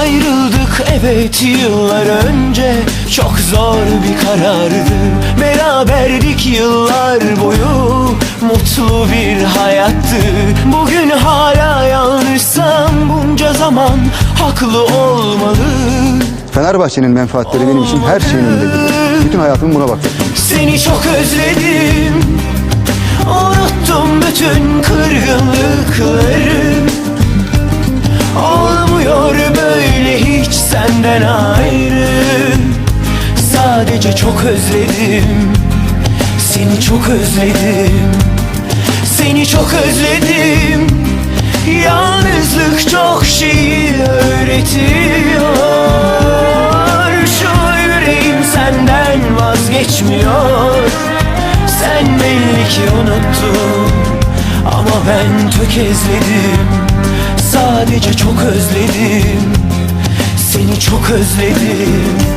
Ayrıldık evet yıllar önce. Çok zor bir karardı. Beraberdik yıllar boyu. Mutlu bir hayattı. Bugün hala yanlışsam Bunca zaman haklı olmalı. Fenerbahçe'nin menfaatleri benim için her şeyin önündedir. Bütün hayatımı buna baktım. Seni çok özledim. Unuttum bütün kırgınlıkları senden ayrı Sadece çok özledim. Seni çok özledim. Seni çok özledim. Yalnızlık çok şey öğretiyor. Şu yüreğim senden vazgeçmiyor. Sen belli ki unuttun Ama ben tökezledim. Sadece çok özledim çok özledim